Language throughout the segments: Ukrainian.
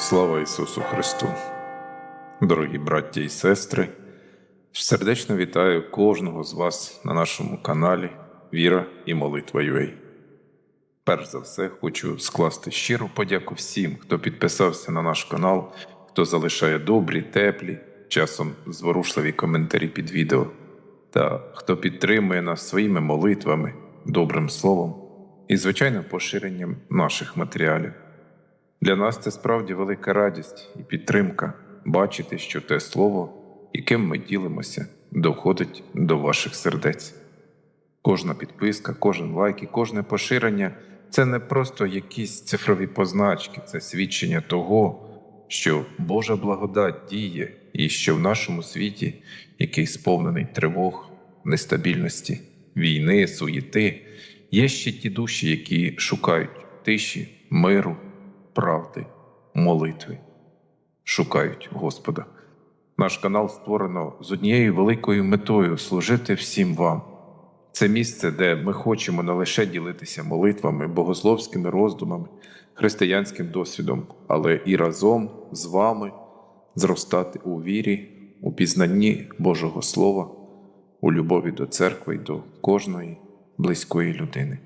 Слава Ісусу Христу! Дорогі браття і сестри, сердечно вітаю кожного з вас на нашому каналі Віра і Молитва UA. Перш за все, хочу скласти щиру подяку всім, хто підписався на наш канал, хто залишає добрі, теплі, часом зворушливі коментарі під відео, та хто підтримує нас своїми молитвами, добрим словом і, звичайно, поширенням наших матеріалів. Для нас це справді велика радість і підтримка бачити, що те слово, яким ми ділимося, доходить до ваших сердець. Кожна підписка, кожен лайк і кожне поширення це не просто якісь цифрові позначки, це свідчення того, що Божа благодать діє і що в нашому світі, який сповнений тривог, нестабільності, війни, суєти, є ще ті душі, які шукають тиші, миру, правди, молитви, шукають Господа. Наш канал створено з однією великою метою служити всім вам. Це місце, де ми хочемо не лише ділитися молитвами, богословськими роздумами, християнським досвідом, але і разом з вами зростати у вірі, у пізнанні Божого Слова, у любові до церкви і до кожної близької людини.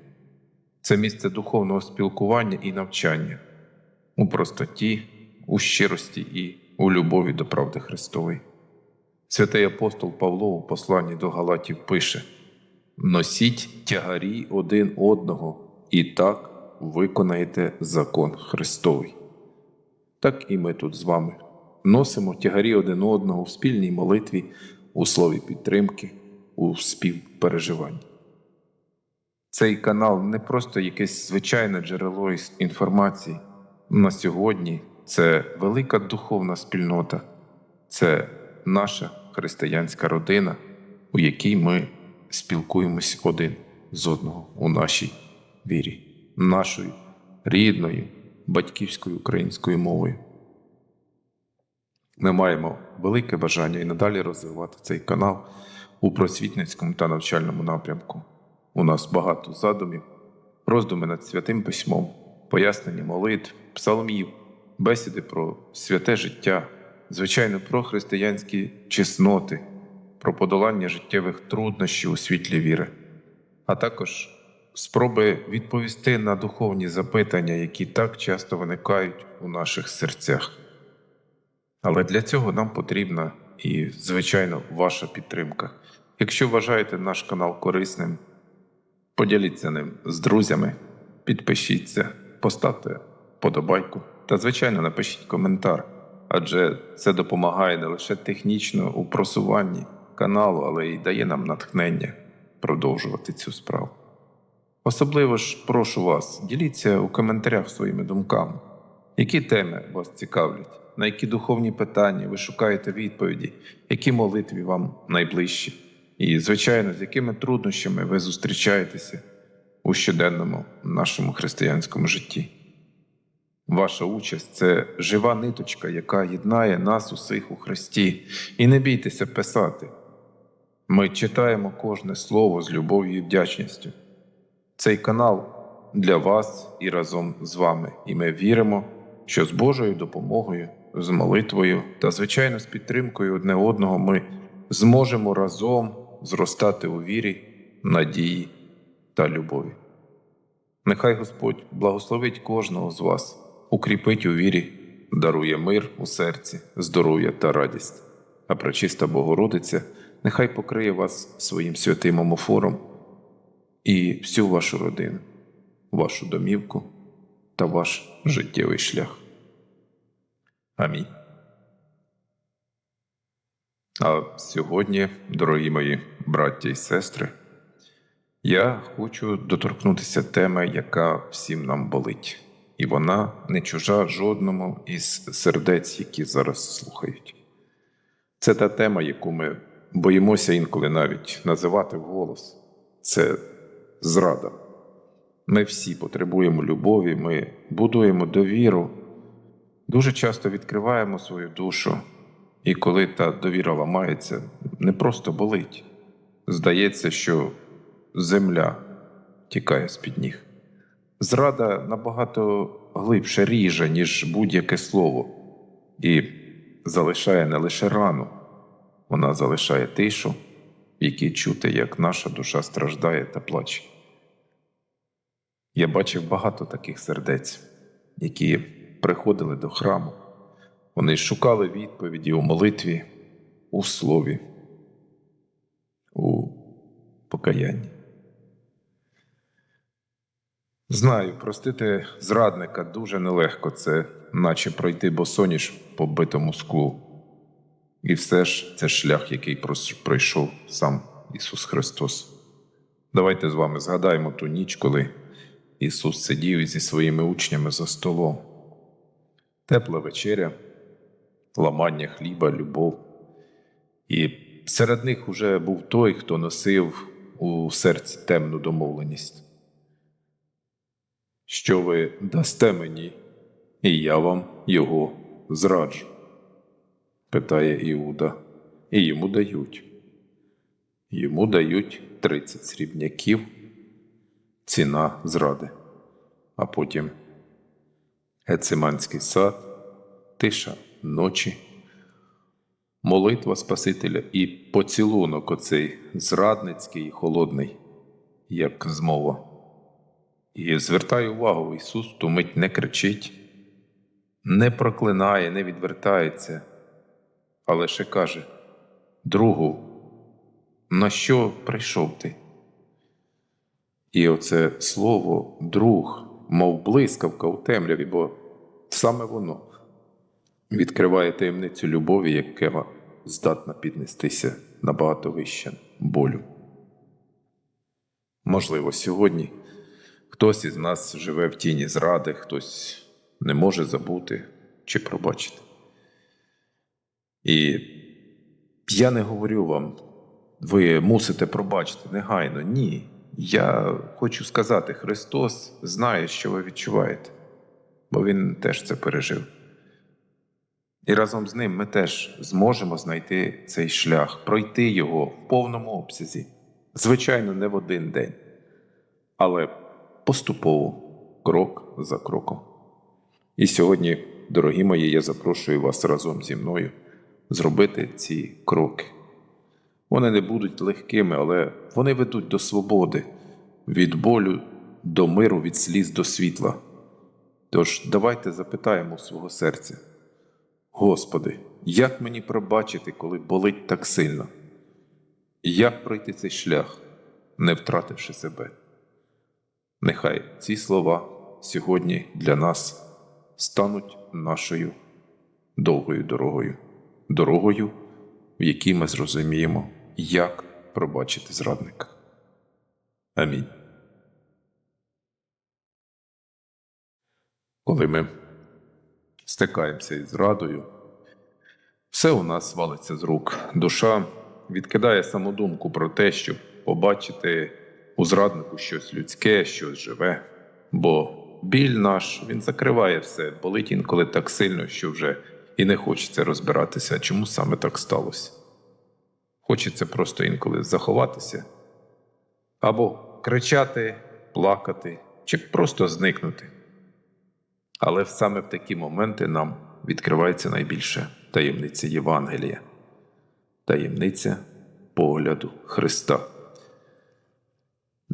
Це місце духовного спілкування і навчання у простоті, у щирості і у любові до правди Христової. Святий апостол Павло у посланні до Галатів пише: Носіть тягарі один одного, і так виконаєте закон Христовий. Так і ми тут з вами носимо тягарі один одного в спільній молитві, у слові підтримки, у співпереживанні. Цей канал не просто якесь звичайне джерело інформації. На сьогодні це велика духовна спільнота, це наша християнська родина, у якій ми спілкуємось один з одного у нашій вірі, нашою рідною батьківською українською мовою. Ми маємо велике бажання і надалі розвивати цей канал у просвітницькому та навчальному напрямку. У нас багато задумів, роздуми над святим письмом, пояснення молитв, псалмів, бесіди про святе життя, звичайно, про християнські чесноти, про подолання життєвих труднощів у світлі віри, а також спроби відповісти на духовні запитання, які так часто виникають у наших серцях. Але для цього нам потрібна і, звичайно, ваша підтримка. Якщо вважаєте наш канал корисним, поділіться ним з друзями, підпишіться, поставте подобайку. Та, звичайно, напишіть коментар, адже це допомагає не лише технічно у просуванні каналу, але й дає нам натхнення продовжувати цю справу. Особливо ж прошу вас, діліться у коментарях своїми думками, які теми вас цікавлять, на які духовні питання ви шукаєте відповіді, які молитві вам найближчі, і, звичайно, з якими труднощами ви зустрічаєтеся у щоденному нашому християнському житті. Ваша участь це жива ниточка, яка єднає нас усіх у Христі, і не бійтеся писати. Ми читаємо кожне слово з любов'ю і вдячністю. Цей канал для вас і разом з вами, і ми віримо, що з Божою допомогою, з молитвою та, звичайно, з підтримкою одне одного ми зможемо разом зростати у вірі, надії та любові. Нехай Господь благословить кожного з вас, укріпить у вірі, дарує мир у серці, здоров'я та радість. А пречиста Богородиця нехай покриє вас своїм святим омофором і всю вашу родину, вашу домівку та ваш життєвий шлях. Амінь. А сьогодні, дорогі мої браття і сестри, я хочу доторкнутися теми, яка всім нам болить, і вона не чужа жодному із сердець, які зараз слухають. Це та тема, яку ми боїмося інколи навіть називати вголос. Це зрада. Ми всі потребуємо любові, ми будуємо довіру, дуже часто відкриваємо свою душу, і коли та довіра ламається, не просто болить. Здається, що земля тікає з-під ніг. Зрада набагато глибше ріже, ніж будь-яке слово, і залишає не лише рану, вона залишає тишу, в якій чути, як наша душа страждає та плаче. Я бачив багато таких сердець, які приходили до храму. Вони шукали відповіді у молитві, у слові, у покаянні. Знаю, простити зрадника дуже нелегко, це наче пройти босоніж по битому склу. І все ж це шлях, який пройшов сам Ісус Христос. Давайте з вами згадаємо ту ніч, коли Ісус сидів зі своїми учнями за столом. Тепла вечеря, ламання хліба, любов. І серед них уже був той, хто носив у серці темну домовленість. Що ви дасте мені, і я вам його зраджу, питає Іуда, і йому дають. Йому дають 30 срібняків, ціна зради, а потім Гециманський сад, тиша ночі, молитва Спасителя і поцілунок оцей зрадницький і холодний, як змова. І звертаю увагу, Ісус в ту мить не кричить, не проклинає, не відвертається, але ще каже: Другу, на що прийшов ти? І оце слово друг, мов блискавка у темряві, бо саме воно відкриває таємницю любові, яка здатна піднестися набагато вище болю. Можливо, сьогодні хтось із нас живе в тіні зради, хтось не може забути чи пробачити. І я не говорю вам, ви мусите пробачити негайно. Ні. Я хочу сказати, Христос знає, що ви відчуваєте, бо Він теж це пережив. І разом з ним ми теж зможемо знайти цей шлях, пройти його в повному обсязі. Звичайно, не в один день, але поступово, крок за кроком. І сьогодні, дорогі мої, я запрошую вас разом зі мною зробити ці кроки. Вони не будуть легкими, але вони ведуть до свободи, від болю до миру, від сліз до світла. Тож давайте запитаємо свого серця. Господи, як мені пробачити, коли болить так сильно? Як пройти цей шлях, не втративши себе? Нехай ці слова сьогодні для нас стануть нашою довгою дорогою, дорогою, в якій ми зрозуміємо, як пробачити зрадника. Амінь. Коли ми стикаємося із зрадою, все у нас валиться з рук. Душа відкидає самодумку про те, щоб побачити у зраднику щось людське, щось живе. Бо біль наш він закриває все, болить інколи так сильно, що вже і не хочеться розбиратися, чому саме так сталося. Хочеться просто інколи заховатися або кричати, плакати, чи просто зникнути. Але саме в такі моменти нам відкривається найбільше таємниця Євангелія, таємниця погляду Христа.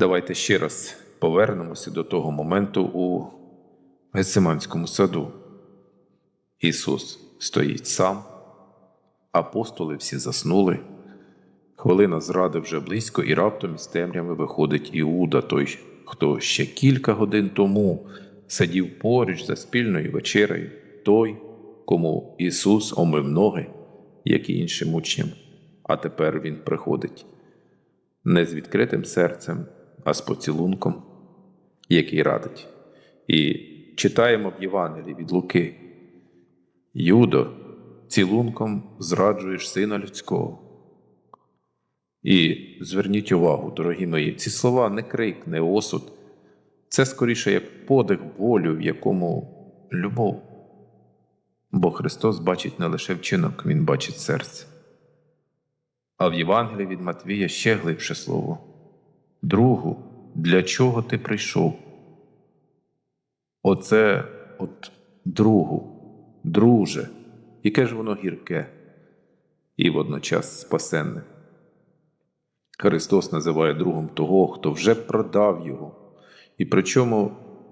Давайте ще раз повернемося до того моменту у Гециманському саду. Ісус стоїть сам, апостоли всі заснули. Хвилина зради вже близько, і раптом із темряви виходить Іуда, той, хто ще кілька годин тому сидів поруч за спільною вечерею, той, кому Ісус омив ноги, як і іншим учням. А тепер Він приходить не з відкритим серцем, а з поцілунком, який радить. І читаємо в Євангелії від Луки. Юдо, цілунком зраджуєш сина людського. І зверніть увагу, дорогі мої, ці слова не крик, не осуд. Це скоріше як подих болю, в якому любов. Бо Христос бачить не лише вчинок, Він бачить серце. А в Євангелії від Матвія ще глибше слово. Другу, для чого ти прийшов? Оце от другу, друже, яке ж воно гірке і водночас спасенне. Христос називає другом того, хто вже продав його, і причому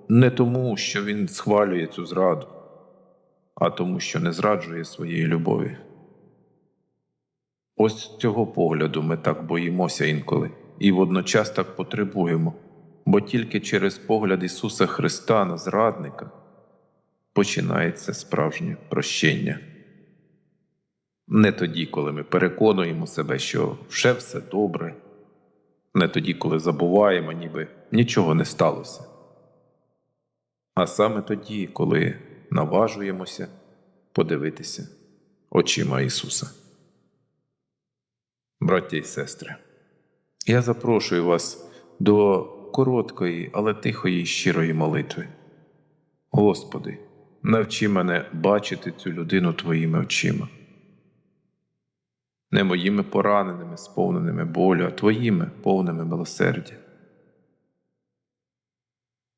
не тому, що Він схвалює цю зраду, а тому, що не зраджує своєї любові. Ось цього погляду ми так боїмося інколи і водночас так потребуємо, бо тільки через погляд Ісуса Христа на зрадника починається справжнє прощення. Не тоді, коли ми переконуємо себе, що вже все добре, не тоді, коли забуваємо, ніби нічого не сталося, а саме тоді, коли наважуємося подивитися очима Ісуса. Браття і сестри, я запрошую вас до короткої, але тихої щирої молитви. Господи, навчи мене бачити цю людину Твоїми очима. Не моїми пораненими, сповненими болю, а Твоїми повними милосердя.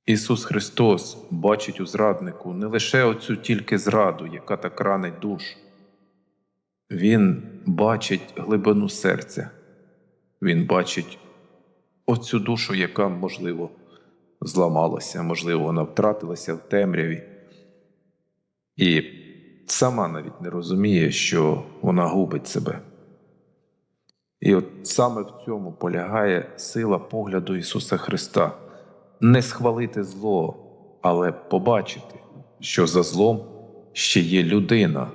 Ісус Христос бачить у зраднику не лише оцю тільки зраду, яка так ранить душу. Він бачить глибину серця, Він бачить оцю душу, яка, можливо, зламалася, можливо, вона втратилася в темряві, і сама навіть не розуміє, що вона губить себе. І от саме в цьому полягає сила погляду Ісуса Христа. Не схвалити зло, але побачити, що за злом ще є людина.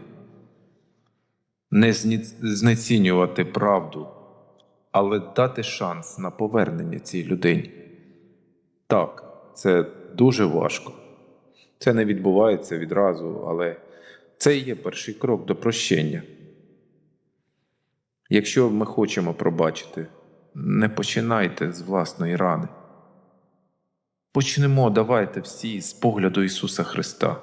Не знецінювати правду, але дати шанс на повернення цій людині. Так, це дуже важко. Це не відбувається відразу, але це є перший крок до прощення. Якщо ми хочемо пробачити, не починайте з власної рани. Почнемо, давайте всі з погляду Ісуса Христа.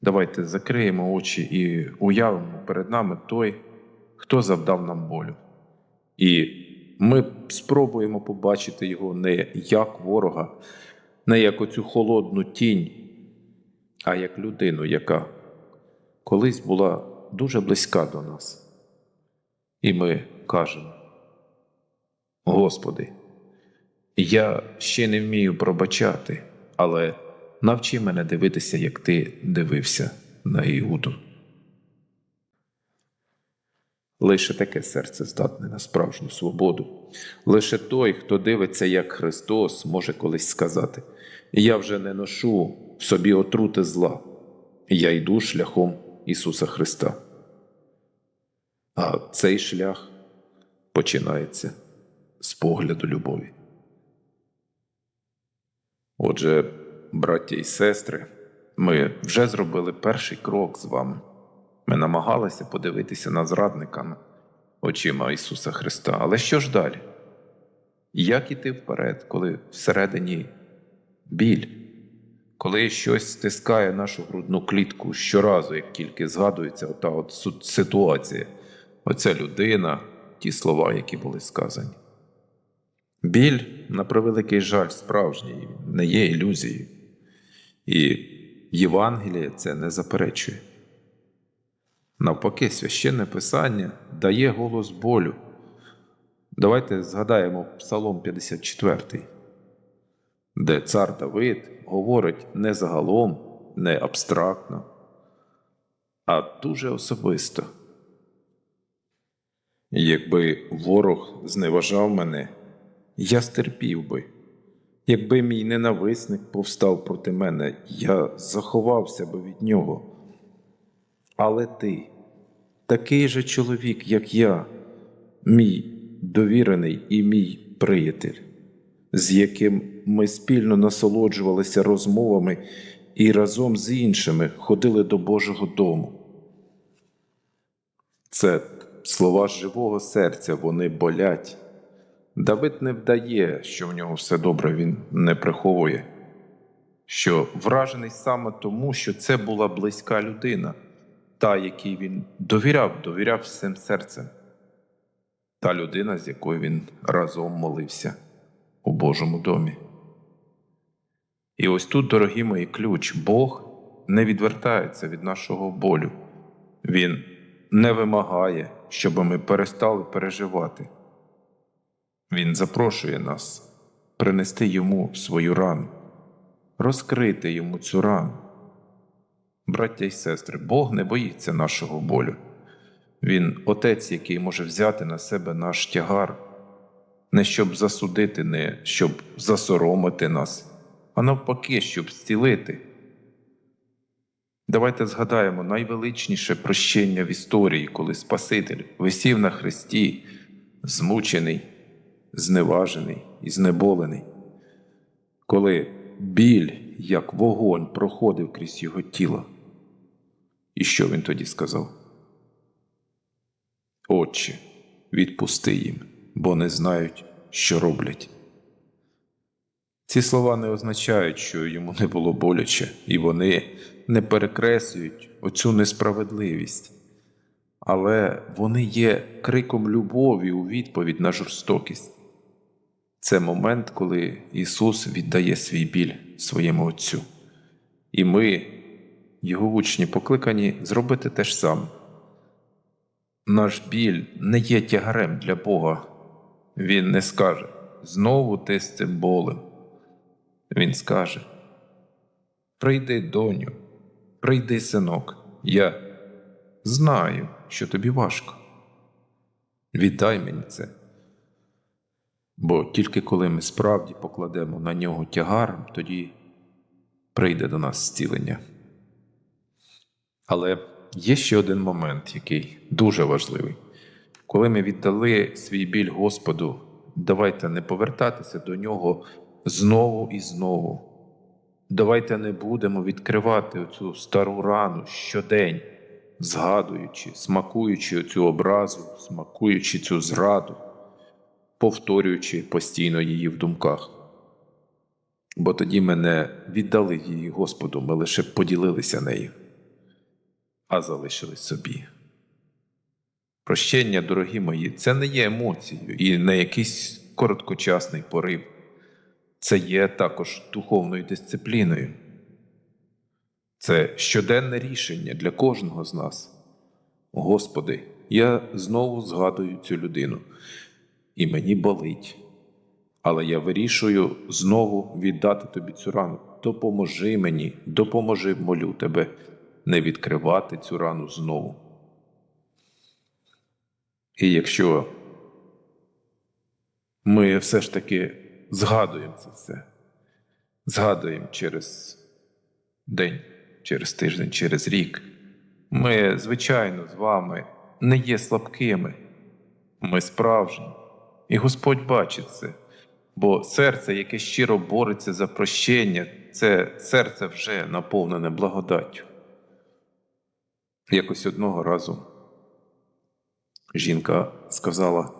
Давайте закриємо очі і уявимо перед нами той, хто завдав нам болю. І ми спробуємо побачити його не як ворога, не як оцю холодну тінь, а як людину, яка колись була дуже близька до нас. І ми кажемо: Господи, я ще не вмію пробачати, але навчи мене дивитися, як ти дивився на Іуду. Лише таке серце здатне на справжню свободу. Лише той, хто дивиться, як Христос, може колись сказати: Я вже не ношу в собі отрути зла, я йду шляхом Ісуса Христа. А цей шлях починається з погляду любові. Отже, браття і сестри, ми вже зробили перший крок з вами. Ми намагалися подивитися на зрадниками очима Ісуса Христа. Але що ж далі? Як іти вперед, коли всередині біль, коли щось стискає нашу грудну клітку щоразу, як тільки згадується ота от ситуація, оця людина, ті слова, які були сказані. Біль, на превеликий жаль, справжній, не є ілюзією. І Євангеліє це не заперечує. Навпаки, священне писання дає голос болю. Давайте згадаємо Псалом 54, де цар Давид говорить не загалом, не абстрактно, а дуже особисто. Якби ворог зневажав мене, я стерпів би. Якби мій ненависник повстав проти мене, я заховався би від нього. Але ти, такий же чоловік, як я, мій довірений і мій приятель, з яким ми спільно насолоджувалися розмовами і разом з іншими ходили до Божого дому. Це слова живого серця, вони болять. Давид не вдає, що в нього все добре, він не приховує, що вражений саме тому, що це була близька людина, та, якій він довіряв, довіряв всім серцем, та людина, з якою він разом молився у Божому домі. І ось тут, дорогі мої, ключ. Бог не відвертається від нашого болю. Він не вимагає, щоб ми перестали переживати. Він запрошує нас принести йому свою рану, розкрити йому цю рану. Браття і сестри, Бог не боїться нашого болю. Він отець, який може взяти на себе наш тягар, не щоб засудити, не щоб засоромити нас, а навпаки, щоб зцілити. Давайте згадаємо найвеличніше прощення в історії, коли Спаситель висів на хресті, змучений, зневажений і знеболений, коли біль, як вогонь, проходив крізь його тіло. І що він тоді сказав? Отче, відпусти їм, бо не знають, що роблять. Ці слова не означають, що йому не було боляче, і вони не перекреслюють оцю несправедливість, але вони є криком любові у відповідь на жорстокість. Це момент, коли Ісус віддає свій біль своєму Отцю. І ми, Його учні, покликані зробити те ж саме. Наш біль не є тягарем для Бога. Він не скаже знову ти з цим болем. Він скаже: Прийди, доню, прийди, синок, я знаю, що тобі важко. Віддай мені це. Бо тільки коли ми справді покладемо на нього тягар, тоді прийде до нас зцілення. Але є ще один момент, який дуже важливий. Коли ми віддали свій біль Господу, давайте не повертатися до нього знову і знову. Давайте не будемо відкривати цю стару рану щодень, згадуючи, смакуючи цю образу, смакуючи цю зраду, повторюючи постійно її в думках. Бо тоді ми не віддали її Господу, ми лише поділилися нею, а залишили собі. Прощення, дорогі мої, це не є емоцією і не якийсь короткочасний порив. Це є також духовною дисципліною. Це щоденне рішення для кожного з нас. Господи, я знову згадую цю людину, і мені болить. Але я вирішую знову віддати тобі цю рану. Допоможи мені, допоможи, молю тебе, не відкривати цю рану знову. І якщо ми все ж таки згадуємо це все, згадуємо через день, через тиждень, через рік, ми, звичайно, з вами не є слабкими, ми справжні, і Господь бачить це, бо серце, яке щиро бореться за прощення, це серце вже наповнене благодаттю. Якось одного разу жінка сказала: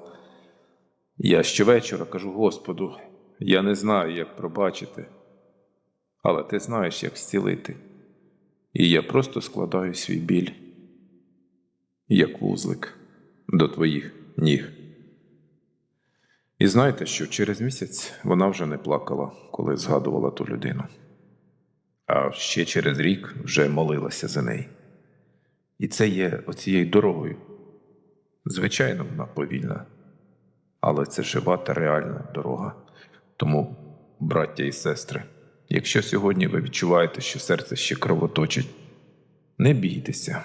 Я щовечора кажу Господу, я не знаю, як пробачити, але ти знаєш, як зцілити. І я просто складаю свій біль, як вузлик, до твоїх ніг. І знаєте, що через місяць вона вже не плакала, коли згадувала ту людину, а ще через рік вже молилася за неї. І це є оцією дорогою. Звичайно, вона повільна, але це жива та реальна дорога. Тому, браття і сестри, якщо сьогодні ви відчуваєте, що серце ще кровоточить, не бійтеся.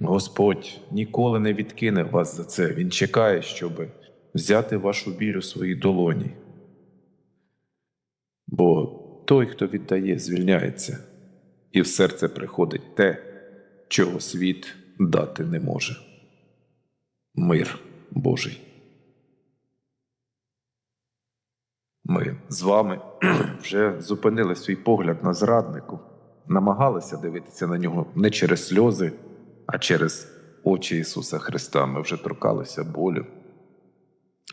Господь ніколи не відкине вас за це. Він чекає, щоб взяти вашу біль у свої долоні. Бо той, хто віддає, звільняється, і в серце приходить те, чого світ дати не може. Мир Божий. Ми з вами вже зупинили свій погляд на зраднику, намагалися дивитися на нього не через сльози, а через очі Ісуса Христа. Ми вже торкалися болю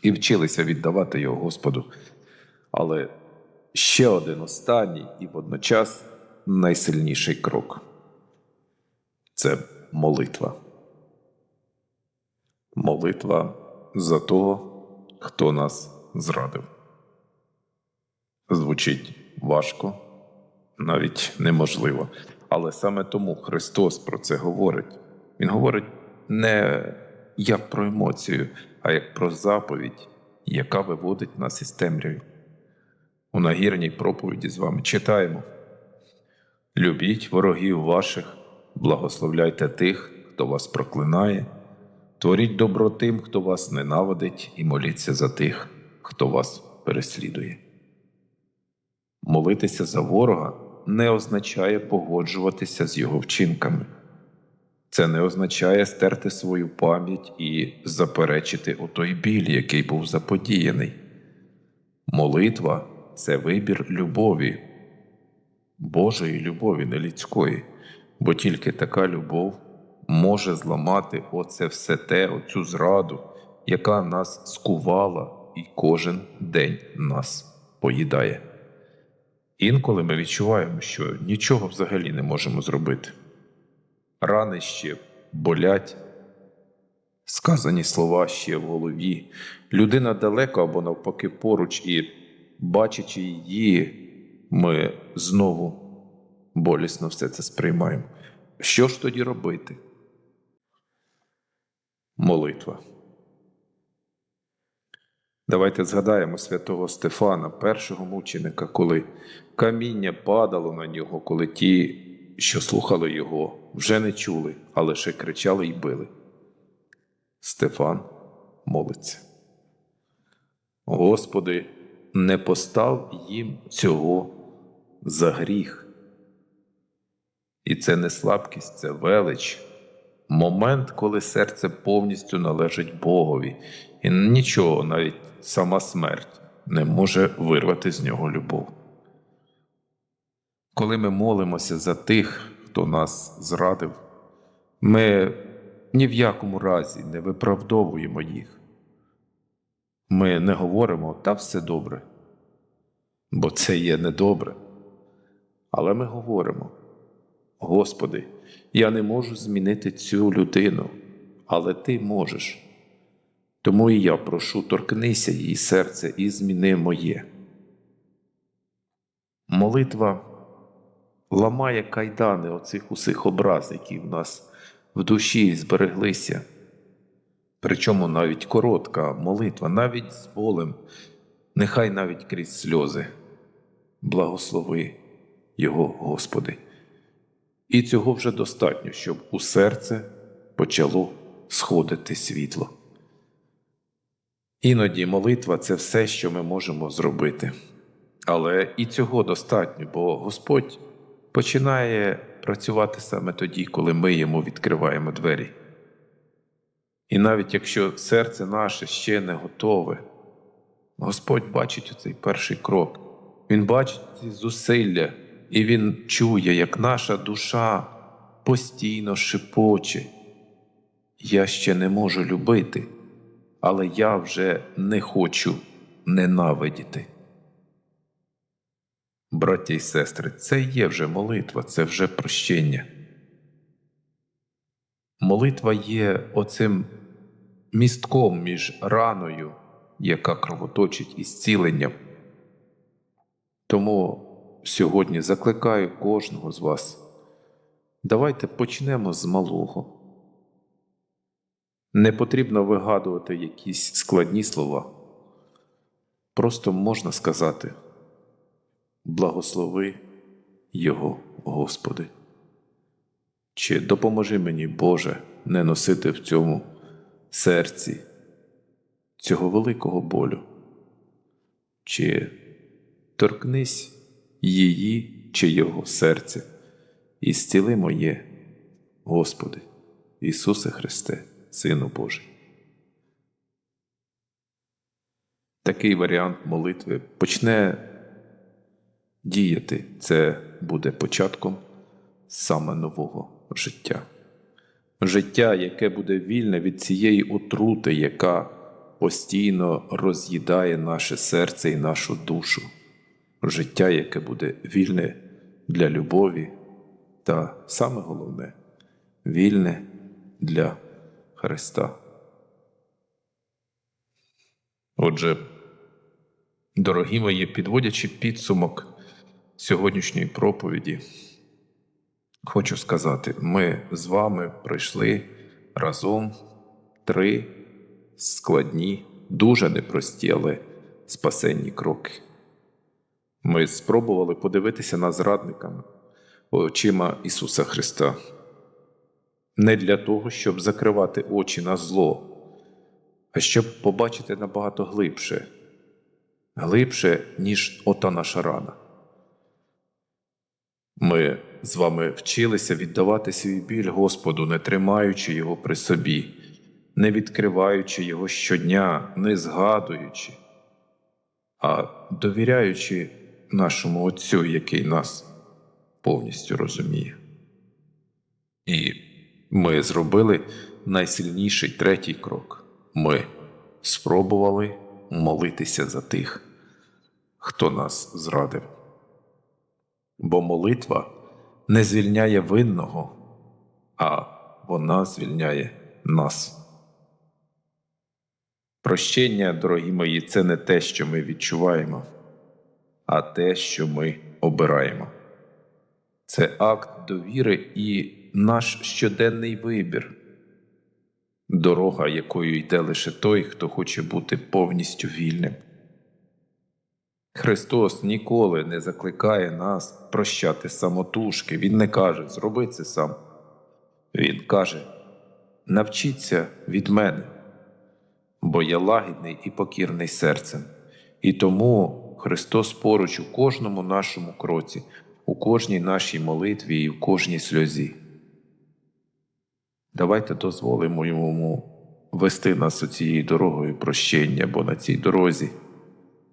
і вчилися віддавати його Господу. Але ще один останній і водночас найсильніший крок це молитва. Молитва за того, хто нас зрадив. Звучить важко, навіть неможливо. Але саме тому Христос про це говорить. Він говорить не як про емоцію, а як про заповідь, яка виводить нас із темряви. У нагірній проповіді з вами читаємо. Любіть ворогів ваших, благословляйте тих, хто вас проклинає, творіть добро тим, хто вас ненавидить, і моліться за тих, хто вас переслідує. Молитися за ворога не означає погоджуватися з його вчинками. Це не означає стерти свою пам'ять і заперечити отой біль, який був заподіяний. Молитва це вибір любові, Божої любові, не людської, бо тільки така любов може зламати оце все те, оцю зраду, яка нас скувала і кожен день нас поїдає. Інколи ми відчуваємо, що нічого взагалі не можемо зробити. Рани ще болять, сказані слова ще в голові. Людина далеко або навпаки поруч, і, бачачи її, ми знову болісно все це сприймаємо. Що ж тоді робити? Молитва. Давайте згадаємо святого Стефана, першого мученика, коли каміння падало на нього, коли ті, що слухали його, вже не чули, а лише кричали й били. Стефан молиться. Господи, не постав їм цього за гріх. І це не слабкість, це велич, момент, коли серце повністю належить Богові, і нічого, навіть сама смерть, не може вирвати з нього любов. Коли ми молимося за тих, хто нас зрадив, ми ні в якому разі не виправдовуємо їх. Ми не говоримо та все добре, бо це є недобре. Але ми говоримо: Господи, я не можу змінити цю людину, але Ти можеш. Тому і я прошу, торкнися її серце і зміни моє. Молитва ламає кайдани оцих усіх образ, які в нас в душі збереглися. Причому навіть коротка молитва, навіть з болем, нехай навіть крізь сльози. Благослови Його, Господи. І цього вже достатньо, щоб у серце почало сходити світло. Іноді молитва це все, що ми можемо зробити. Але і цього достатньо, бо Господь починає працювати саме тоді, коли ми йому відкриваємо двері. І навіть якщо серце наше ще не готове, Господь бачить оцей перший крок, Він бачить ці зусилля, і Він чує, як наша душа постійно шипоче. Я ще не можу любити, але я вже не хочу ненавидіти. Браття і сестри, це є вже молитва, це вже прощення. Молитва є оцим містком між раною, яка кровоточить і зціленням. Тому сьогодні закликаю кожного з вас. Давайте почнемо з малого. Не потрібно вигадувати якісь складні слова. Просто можна сказати Благослови Його, Господи. Чи допоможи мені, Боже, не носити в цьому серці цього великого болю, чи торкнись її чи Його серця і зціли моє, Господи, Ісусе Христе, Сину Божий. Такий варіант молитви почне діяти. Це буде початком саме нового життя. Життя, яке буде вільне від цієї отрути, яка постійно роз'їдає наше серце і нашу душу. Життя, яке буде вільне для любові, та саме головне вільне для Христа. Отже, дорогі мої, підводячи підсумок сьогоднішньої проповіді хочу сказати: ми з вами пройшли разом три складні, дуже непрості, але спасенні кроки. Ми спробували подивитися на зрадниками очима Ісуса Христа. Не для того, щоб закривати очі на зло, а щоб побачити набагато глибше, глибше, ніж ота наша рана. Ми з вами вчилися віддавати свій біль Господу, не тримаючи його при собі, не відкриваючи його щодня, не згадуючи, а довіряючи нашому Отцю, який нас повністю розуміє. І ми зробили найсильніший третій крок. Ми спробували молитися за тих, хто нас зрадив. Бо молитва не звільняє винного, а вона звільняє нас. Прощення, дорогі мої, це не те, що ми відчуваємо, а те, що ми обираємо. Це акт довіри і наш щоденний вибір, дорога, якою йде лише той, хто хоче бути повністю вільним. Христос ніколи не закликає нас прощати самотужки. Він не каже зроби це сам. Він каже навчіться від мене, бо я лагідний і покірний серцем, і тому Христос поруч у кожному нашому кроці, у кожній нашій молитві і в кожній сльозі. Давайте дозволимо йому вести нас цією дорогою прощення, бо на цій дорозі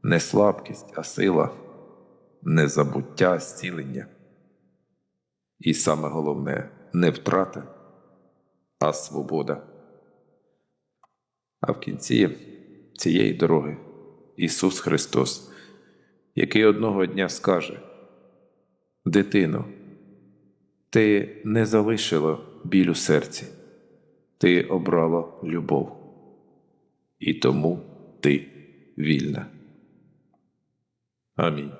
не слабкість, а сила, не забуття, зцілення. І саме головне не втрата, а свобода. А в кінці цієї дороги Ісус Христос, який одного дня скаже: Дитино, ти не залишила біль у серці, ти обрала любов, і тому ти вільна. Амінь.